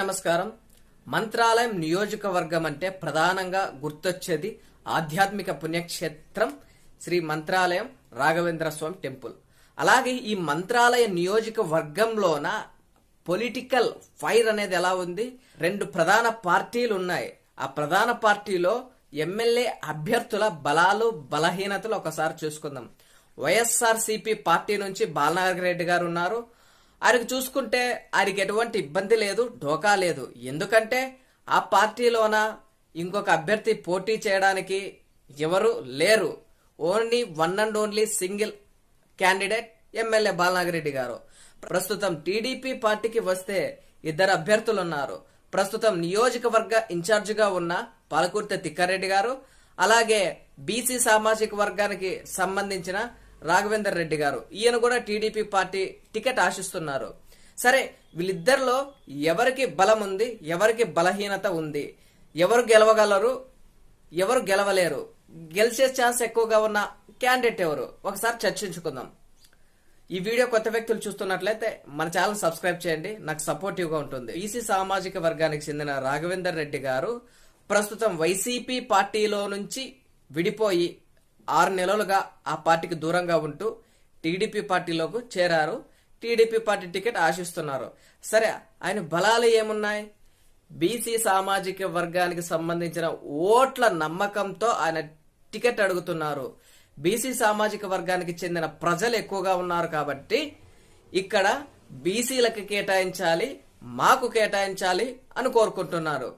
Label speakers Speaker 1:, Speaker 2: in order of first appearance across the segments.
Speaker 1: నమస్కారం. మంత్రాలయం నియోజకవర్గం అంటే ప్రధానంగా గుర్తొచ్చేది ఆధ్యాత్మిక పుణ్యక్షేత్రం శ్రీ మంత్రాలయం రాఘవేంద్ర స్వామి టెంపుల్. అలాగే ఈ మంత్రాలయ నియోజకవర్గంలోన పొలిటికల్ ఫైర్ అనేది ఎలా ఉంది? రెండు ప్రధాన పార్టీలు ఉన్నాయి. ఆ ప్రధాన పార్టీలో ఎమ్మెల్యే అభ్యర్థుల బలాలు బలహీనతలు ఒకసారి చూసుకుందాం. వైఎస్ఆర్ పార్టీ నుంచి బాలనాగర్ రెడ్డి గారు ఉన్నారు. ఆయనకు చూసుకుంటే ఆయనకి ఎటువంటి ఇబ్బంది లేదు ఢోకా లేదు. ఎందుకంటే ఆ పార్టీలోన ఇంకొక అభ్యర్థి పోటీ చేయడానికి ఎవరు లేరు. Only one and only single candidate MLA Balanagireddy గారు. ప్రస్తుతం టీడీపీ పార్టీకి వస్తే ఇద్దరు అభ్యర్థులు ఉన్నారు. ప్రస్తుతం నియోజకవర్గ ఇన్ఛార్జిగా ఉన్న పాలకుర్తి తిక్కారెడ్డి గారు అలాగే బీసీ సామాజిక వర్గానికి సంబంధించిన రాఘవేందర్ రెడ్డి గారు. ఈయన కూడా టీడీపీ పార్టీ టికెట్ ఆశిస్తున్నారు. సరే వీళ్ళిద్దరిలో ఎవరికి బలం ఉంది ఎవరికి బలహీనత ఉంది? ఎవరు గెలవగలరు ఎవరు గెలవలేరు? గెలిచే ఛాన్స్ ఎక్కువగా ఉన్న క్యాండిడేట్ ఎవరు? ఒకసారి చర్చించుకుందాం. ఈ వీడియో కొత్త వ్యక్తులు చూస్తున్నట్లయితే మన ఛానల్ సబ్స్క్రైబ్ చేయండి. నాకు సపోర్టివ్గా ఉంటుంది. ఈసీ సామాజిక వర్గానికి చెందిన రాఘవేందర్ రెడ్డి గారు ప్రస్తుతం వైసీపీ పార్టీలో నుంచి విడిపోయి ఆరు నెలలుగా ఆ పార్టీకి దూరంగా ఉంటూ టీడీపీ పార్టీలోకి చేరారు. టీడీపీ పార్టీ టికెట్ ఆశిస్తున్నారు. సరే ఆయన బలాలు ఏమున్నాయి? బీసీ సామాజిక వర్గానికి సంబంధించిన ఓట్ల నమ్మకంతో ఆయన టికెట్ అడుగుతున్నారు. బీసీ సామాజిక వర్గానికి చెందిన ప్రజలు ఎక్కువగా ఉన్నారు కాబట్టి ఇక్కడ బీసీలకు కేటాయించాలి మాకు కేటాయించాలి అని కోరుకుంటున్నారు.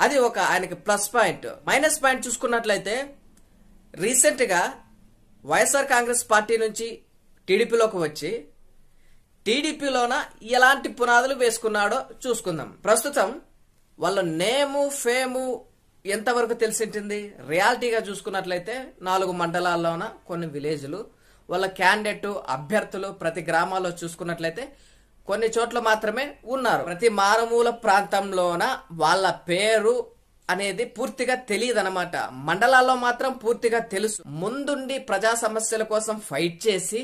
Speaker 1: అది ఒక ఆయనకి ప్లస్ పాయింట్. మైనస్ పాయింట్ చూసుకున్నట్లయితే రీసెంట్గా వైఎస్ఆర్ కాంగ్రెస్ పార్టీ నుంచి టీడీపీలోకి వచ్చి టీడీపీలోన ఎలాంటి పునాదులు వేసుకున్నాడో చూసుకుందాం. ప్రస్తుతం వాళ్ళ నేము ఫేము ఎంతవరకు తెలిసింటుంది? రియాలిటీగా చూసుకున్నట్లయితే నాలుగు మండలాల్లోన కొన్ని విలేజ్లు వాళ్ళ క్యాండిడేట్ అభ్యర్థులు ప్రతి గ్రామాల్లో చూసుకున్నట్లయితే కొన్ని చోట్ల మాత్రమే ఉన్నారు. ప్రతి మారుమూల ప్రాంతంలోన వాళ్ళ పేరు అనేది పూర్తిగా తెలియదు అనమాట మండలాల్లో మాత్రం పూర్తిగా తెలుసు. ముందుండి ప్రజా సమస్యల కోసం ఫైట్ చేసి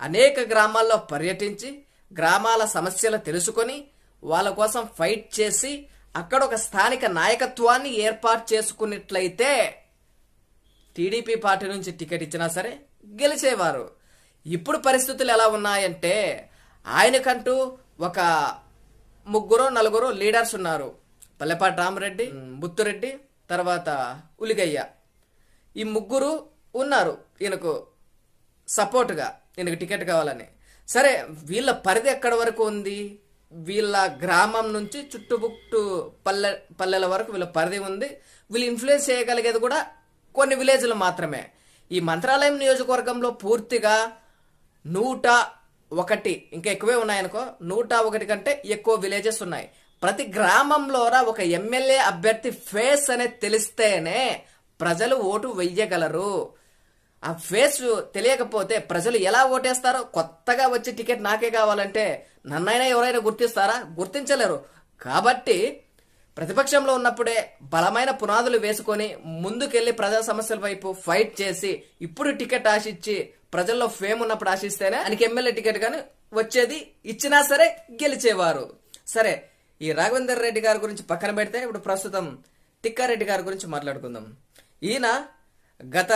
Speaker 1: అనేక గ్రామాల్లో పర్యటించి గ్రామాల సమస్యలు తెలుసుకొని వాళ్ళ కోసం ఫైట్ చేసి అక్కడ ఒక స్థానిక నాయకత్వాన్ని ఏర్పాటు చేసుకున్నట్లయితే టీడీపీ పార్టీ నుంచి టికెట్ ఇచ్చినా సరే గెలిచేవారు. ఇప్పుడు పరిస్థితులు ఎలా ఉన్నాయంటే ఆయనకంటూ ఒక ముగ్గురు నలుగురు లీడర్స్ ఉన్నారు. పల్లెపాటి రామరెడ్డి ముత్తురెడ్డి తర్వాత ఉలిగయ్య. ఈ ముగ్గురు ఉన్నారు ఈయనకు సపోర్ట్గా ఈయనకు టికెట్ కావాలని. సరే వీళ్ళ పరిధి ఎక్కడి వరకు ఉంది? వీళ్ళ గ్రామం నుంచి చుట్టుముట్టు పల్లె పల్లెల వరకు వీళ్ళ పరిధి ఉంది. వీళ్ళు ఇన్ఫ్లుయెన్స్ చేయగలిగేది కూడా కొన్ని విలేజ్లు మాత్రమే. ఈ మంత్రాలయం నియోజకవర్గంలో పూర్తిగా నూట ఒకటి ఇంకా ఎక్కువే ఉన్నాయనుకో నూట ఒకటి కంటే ఎక్కువ విలేజెస్ ఉన్నాయి. ప్రతి గ్రామంలోరా ఒక ఎమ్మెల్యే అభ్యర్థి ఫేస్ అనేది తెలిస్తేనే ప్రజలు ఓటు వెయ్యగలరు. ఆ ఫేస్ తెలియకపోతే ప్రజలు ఎలా ఓటేస్తారో కొత్తగా వచ్చే టికెట్ నాకే కావాలంటే నన్నైనా ఎవరైనా గుర్తిస్తారా? గుర్తించలేరు. కాబట్టి ప్రతిపక్షంలో ఉన్నప్పుడే బలమైన పునాదులు వేసుకొని ముందుకెళ్ళి ప్రజా సమస్యల వైపు ఫైట్ చేసి ఇప్పుడు టికెట్ ఆశించి ప్రజల్లో ఫేమ్ ఉన్నప్పుడు ఆశిస్తేనే ఆయనకి ఎమ్మెల్యే టికెట్ కానీ వచ్చేది ఇచ్చినా సరే గెలిచేవారు. సరే ఈ రాఘవేందర్ రెడ్డి గారి గురించి పక్కన పెడితే ఇప్పుడు ప్రస్తుతం తిక్కారెడ్డి గారి గురించి మాట్లాడుకుందాం. ఈయన గత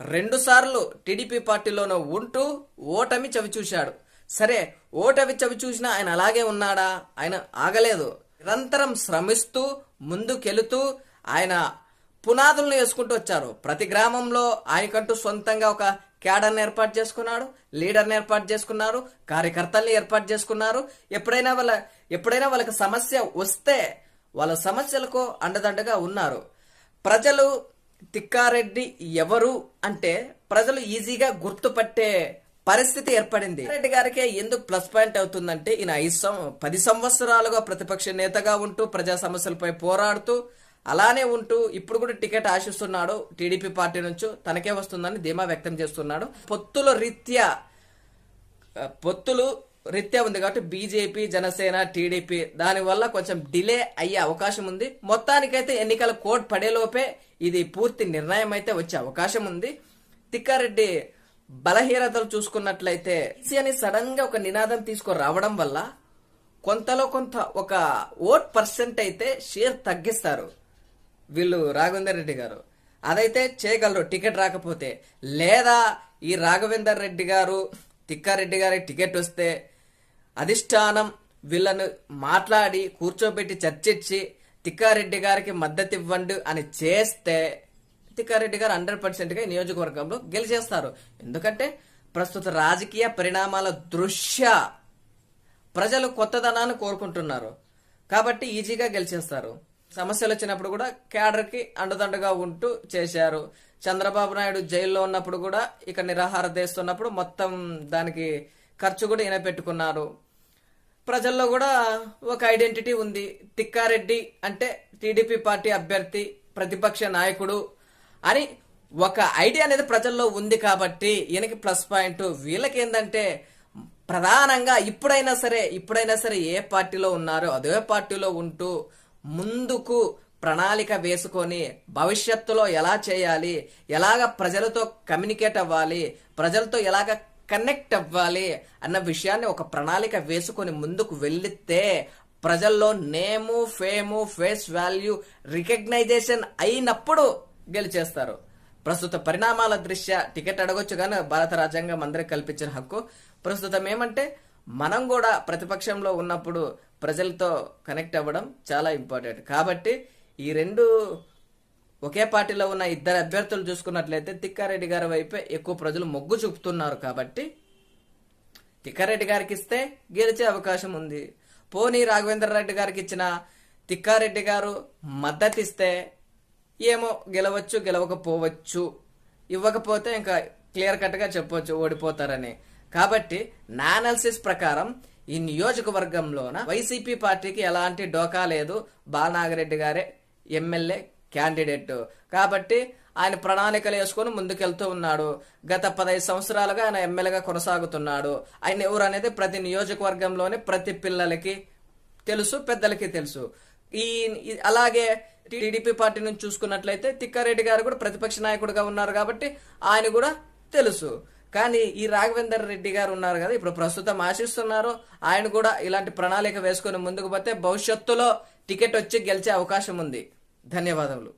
Speaker 1: రెండు సార్లు టీడీపీ పార్టీలోనూ ఉంటూ ఓటమి చవి చూశాడు. సరే ఓటమి చవి చూసినా ఆయన అలాగే ఉన్నాడా? ఆయన ఆగలేదు. నిరంతరం శ్రమిస్తూ ముందుకెళుతూ ఆయన పునాదులను వేసుకుంటూ వచ్చారు. ప్రతి గ్రామంలో ఆయనకంటూ సొంతంగా ఒక క్యాడర్ని ఏర్పాటు చేసుకున్నాడు లీడర్ని ఏర్పాటు చేసుకున్నారు కార్యకర్తల్ని ఏర్పాటు చేసుకున్నారు. ఎప్పుడైనా వాళ్ళ ఎప్పుడైనా వాళ్ళకి సమస్య వస్తే వాళ్ళ సమస్యలకు అండదండగా ఉన్నారు. ప్రజలు తిక్కారెడ్డి ఎవరు అంటే ప్రజలు ఈజీగా గుర్తుపట్టే పరిస్థితి ఏర్పడింది. రెడ్డి గారికే ఎందుకు ప్లస్ పాయింట్ అవుతుందంటే ఈయన ఐదు సం పది సంవత్సరాలుగా ప్రతిపక్ష నేతగా ఉంటూ ప్రజా సమస్యలపై పోరాడుతూ అలానే ఉంటూ ఇప్పుడు కూడా టికెట్ ఆశిస్తున్నాడు టీడీపీ పార్టీ నుంచి. తనకే వస్తుందని ధీమా వ్యక్తం చేస్తున్నాడు. పొత్తుల రీత్యా పొత్తులు రీత్యా ఉంది కాబట్టి బీజేపీ జనసేన టీడీపీ దానివల్ల కొంచెం డిలే అయ్యే అవకాశం ఉంది. మొత్తానికైతే ఎన్నికల కోట్ పడేలోపే ఇది పూర్తి నిర్ణయం అయితే వచ్చే అవకాశం ఉంది. తిక్కారెడ్డి బలహీనతలు చూసుకున్నట్లయితే అని సడన్గా ఒక నినాదం తీసుకురావడం రావడం వల్ల కొంతలో కొంత ఒక ఓట్ పర్సెంట్ అయితే షేర్ తగ్గిస్తారు. వీళ్ళు రాఘవేందర్ రెడ్డి గారు. అదైతే చేయగలరు టికెట్ రాకపోతే. లేదా ఈ రాఘవేందర్ రెడ్డి గారు తిక్కారెడ్డి గారి టికెట్ వస్తే అధిష్టానం వీళ్ళను మాట్లాడి కూర్చోబెట్టి చర్చించి తిక్కారెడ్డి గారికి మద్దతు ఇవ్వండి అని చేస్తే తిక్కారెడ్డి గారు హండ్రెడ్ పర్సెంట్గా నియోజకవర్గంలో గెలిచేస్తారు. ఎందుకంటే ప్రస్తుత రాజకీయ పరిణామాల దృష్ట్యా ప్రజలు కొత్తదనాన్ని కోరుకుంటున్నారు. కాబట్టి ఈజీగా గెలిచేస్తారు. సమస్యలు వచ్చినప్పుడు కూడా క్యాడర్కి అండదండగా ఉంటూ చేశారు. చంద్రబాబు నాయుడు జైల్లో ఉన్నప్పుడు కూడా ఇక నిరాహార దేస్తున్నప్పుడు మొత్తం దానికి ఖర్చు కూడా ఈయన పెట్టుకున్నారు. ప్రజల్లో కూడా ఒక ఐడెంటిటీ ఉంది. తిక్కారెడ్డి అంటే టీడీపీ పార్టీ అభ్యర్థి ప్రతిపక్ష నాయకుడు అని ఒక ఐడియా అనేది ప్రజల్లో ఉంది కాబట్టి ఈయనకి ప్లస్ పాయింట్. వీళ్ళకి ఏంటంటే ప్రధానంగా ఇప్పుడైనా సరే ఇప్పుడైనా సరే ఏ పార్టీలో ఉన్నారో అదే పార్టీలో ఉంటూ ముందుకు ప్రణాళిక వేసుకొని భవిష్యత్తులో ఎలా చేయాలి ఎలాగ ప్రజలతో కమ్యూనికేట్ అవ్వాలి ప్రజలతో ఎలాగ కనెక్ట్ అవ్వాలి అన్న విషయాన్ని ఒక ప్రణాళిక వేసుకొని ముందుకు వెళ్ళితే ప్రజల్లో name fame face value recognition అయినప్పుడు గెలిచేస్తారు. ప్రస్తుత పరిణామాల దృష్ట్యా టికెట్ అడగొచ్చు కానీ భారత రాజ్యాంగం అందరికి కల్పించిన హక్కు. ప్రస్తుతం ఏమంటే మనం కూడా ప్రతిపక్షంలో ఉన్నప్పుడు ప్రజలతో కనెక్ట్ అవ్వడం చాలా ఇంపార్టెంట్. కాబట్టి ఈ రెండు ఒకే పార్టీలో ఉన్న ఇద్దరు అభ్యర్థులు చూసుకున్నట్లయితే తిక్కారెడ్డి గారి వైపే ఎక్కువ ప్రజలు మొగ్గు చూపుతున్నారు కాబట్టి తిక్కారెడ్డి గారికి ఇస్తే గెలిచే అవకాశం ఉంది. పోనీ రాఘవేంద్ర రెడ్డి గారికి ఇచ్చిన తిక్కారెడ్డి గారు మద్దతు ఇస్తే ఏమో గెలవచ్చు గెలవకపోవచ్చు ఇవ్వకపోతే ఇంకా క్లియర్ కట్గా చెప్పవచ్చు ఓడిపోతారని. కాబట్టి నా అనాలిసిస్ ప్రకారం ఈ నియోజకవర్గంలోన వైసీపీ పార్టీకి ఎలాంటి డోకా లేదు. బాలనాగిరెడ్డి గారే ఎమ్మెల్యే క్యాండిడేట్. కాబట్టి ఆయన ప్రణాళికలు వేసుకొని ముందుకెళ్తూ ఉన్నాడు. గత పదహైదు సంవత్సరాలుగా ఆయన ఎమ్మెల్యేగా కొనసాగుతున్నాడు. ఆయన ఎవరు అనేది ప్రతి నియోజకవర్గంలోనే ప్రతి పిల్లలకి తెలుసు పెద్దలకి తెలుసు. ఈ ఈ- అలాగే టీడీపీ పార్టీ నుంచి చూసుకున్నట్లయితే తిక్కారెడ్డి గారు కూడా ప్రతిపక్ష నాయకుడిగా ఉన్నారు కాబట్టి ఆయన కూడా తెలుసు. కానీ ఈ రాఘవేందర్ రెడ్డి గారు ఉన్నారు కదా ఇప్పుడు ప్రస్తుతం ఆశిస్తున్నారు. ఆయన కూడా ఇలాంటి ప్రణాళిక వేసుకుని ముందుకు పోతే భవిష్యత్తులో టికెట్ వచ్చి గెలిచే అవకాశం ఉంది. ధన్యవాదములు.